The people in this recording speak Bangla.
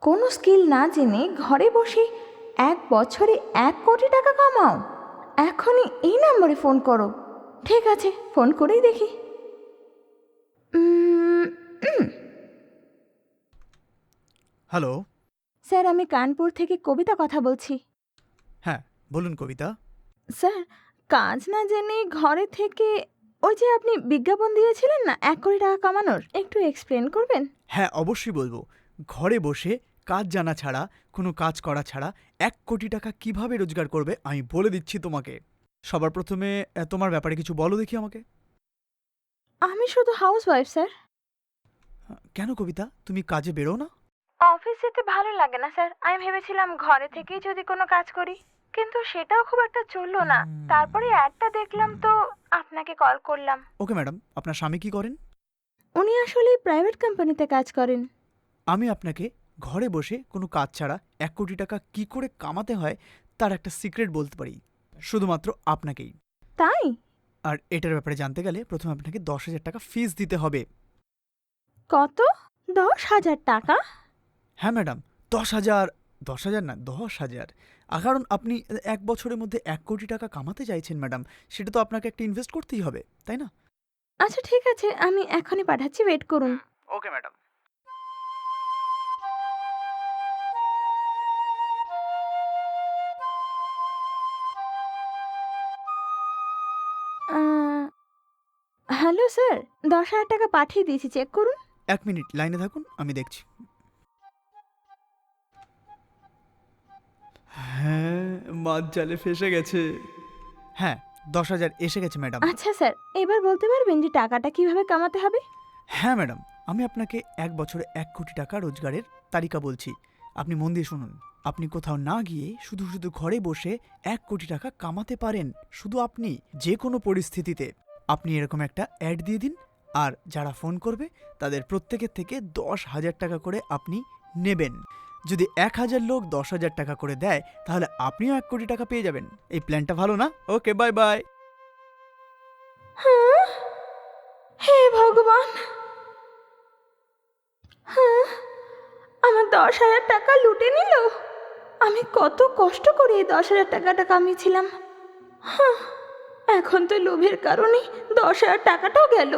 কোনো স্কিল না জেনে ঘরে বসে এক বছরে এক কোটি টাকা কামাও। এখনই এই নম্বরে ফোন করো। ঠিক আছে ফোন করেই দেখি। হ্যালো। স্যার আমি কানপুর থেকে কবিতা কথা বলছি। হ্যাঁ বলুন কবিতা। স্যার কাজ না জেনে ঘরে থেকে ওই যে আপনি বিজ্ঞাপন দিয়েছিলেন না এক কোটি টাকা কামানোর একটু এক্সপ্লেন করবেন? হ্যাঁ অবশ্যই বলব। ঘরে বসে কাজ জানা ছাড়া কোনো কাজ করা ছাড়া এক কোটি টাকা কীভাবে রোজগার করবে আমি বলে দিচ্ছি তোমাকে। সবার প্রথমে আহ, তোমার ব্যাপারে কিছু বলো দেখি আমাকে। আমি শুধু হাউস ওয়াইফ স্যার কেন কবিতা? তুমি কাজে বেরো না? অফিস যেতে ভালো লাগে না স্যার আমি ভেবেছিলাম ঘরে থেকেই যদি কোনো কাজ করি কিন্তু সেটাও খুব একটা চলল না। তারপরে অ্যাডটা দেখলাম তো আপনাকে কল করলাম। ওকে ম্যাডাম আপনার স্বামী কি করেন? উনি আসলে প্রাইভেট কোম্পানিতে কাজ করেন। আমি আপনাকে ঘরে বসে কোনো কাজ ছাড়া এক কোটি টাকা কি করে কামাতে হয় তার একটা সিক্রেট বলতে পারি। শুধুমাত্র আপনাকেই। তাই? আর এটার ব্যাপারে জানতে গেলে প্রথমে আপনাকে দশ হাজার টাকা ফিস দিতে হবে। কত? দশ হাজার টাকা? হ্যাঁ ম্যাডাম দশ হাজার দশ হাজার না দশ হাজার। আর কারণ আপনি এক বছরের মধ্যে এক কোটি টাকা কামাতে চাইছেন ম্যাডাম সেটা তো আপনাকে একটা ইনভেস্ট করতেই হবে তাই না? আচ্ছা ঠিক আছে আমি এখনই পাঠাচ্ছি ওয়েট করুন। Okay madam. Hello sir. দশ হাজার টাকা পাঠিয়ে দিয়েছি চেক করুন। এক মিনিট লাইনে থাকুন আমি দেখছি। হ্যাঁ মাছ জালে ফেসে গেছে। হ্যাঁ দশ হাজার এসে গেছে ম্যাডাম। আচ্ছা স্যার এবার বলতে পারবেন যে টাকাটা কীভাবে কামাতে হবে? হ্যাঁ ম্যাডাম আমি আপনাকে এক বছরে এক কোটি টাকা রোজগারের তালিকা বলছি। আপনি মন দিয়ে শুনুন আপনি কোথাও না গিয়ে শুধু শুধু ঘরে বসে এক কোটি টাকা কামাতে পারেন শুধু আপনি যে কোনো পরিস্থিতিতে। আপনি এরকম একটা অ্যাড দিয়ে দিন আর যারা ফোন করবে তাদের প্রত্যেকের থেকে দশ হাজার টাকা করে আপনি নেবেন। যদি এক হাজার লোক দশ হাজার টাকা করে দেয় তাহলে আপনিও এক কোটি টাকা পেয়ে যাবেন। এই প্ল্যানটা ভালো না? Okay bye bye. হ্যাঁ? হে ভগবান! হ্যাঁ? আমার দশ হাজার টাকা লুটে নিল? আমি কত কষ্ট করে এই দশ হাজার টাকাটা কামিয়েছিলাম। হ্যাঁ, এখন তো লোভের কারণে দশ হাজার টাকাটাও গেল।